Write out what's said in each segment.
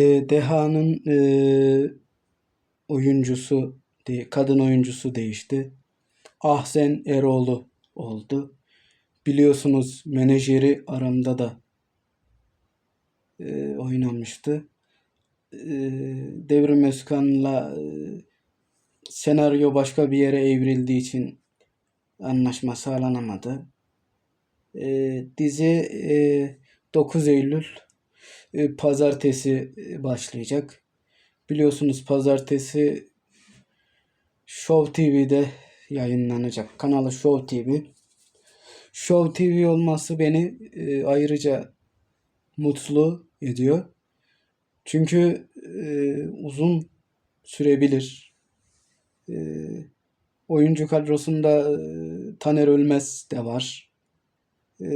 e, Deha'nın e, oyuncusu, kadın oyuncusu değişti. Ahsen Eroğlu oldu. Biliyorsunuz menajeri aramda da e, oynamıştı. E, Devrim Özkan'la e, senaryo başka bir yere evrildiği için anlaşma sağlanamadı. E, dizi e, 9 Eylül pazartesi e, başlayacak. Biliyorsunuz pazartesi Show TV'de yayınlanacak. Kanalı Show TV. Show TV olması beni e, ayrıca mutlu ediyor. Çünkü e, uzun sürebilir. Oyuncu kadrosunda Taner Ölmez de var. E,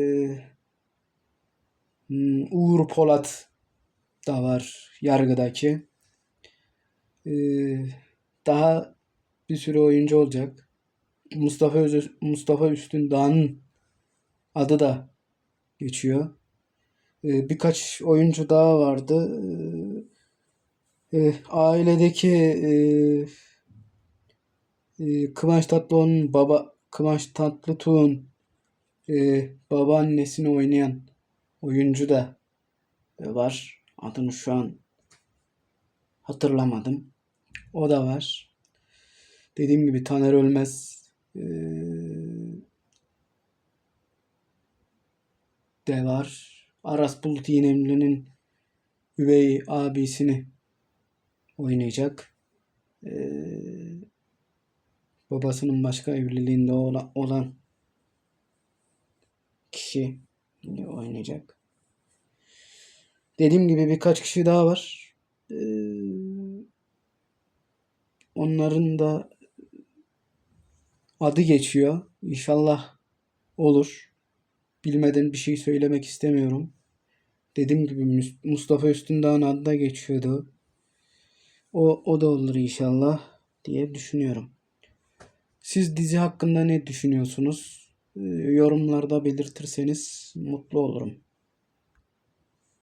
Uğur Polat da var yargıdaki. E, daha bir sürü oyuncu olacak. Mustafa Öz Mustafa Üstündağ'ın adı da geçiyor. Ee, birkaç oyuncu daha vardı. Ee, e, ailedeki e, e, Kıvanç Tatlıtuğ'un baba Kıvanç Tatlıtuğ'un e, babaannesini oynayan oyuncu da e, var. Adını şu an hatırlamadım. O da var. Dediğim gibi Taner Ölmez e, de var. Aras Bulut İynemli'nin üvey abisini oynayacak. Ee, babasının başka evliliğinde ola- olan kişi oynayacak. Dediğim gibi birkaç kişi daha var. Ee, onların da adı geçiyor. İnşallah olur. Bilmeden bir şey söylemek istemiyorum. Dediğim gibi Mus- Mustafa Üstündağ'ın adı da geçiyordu. O, o da olur inşallah diye düşünüyorum. Siz dizi hakkında ne düşünüyorsunuz? Yorumlarda belirtirseniz mutlu olurum.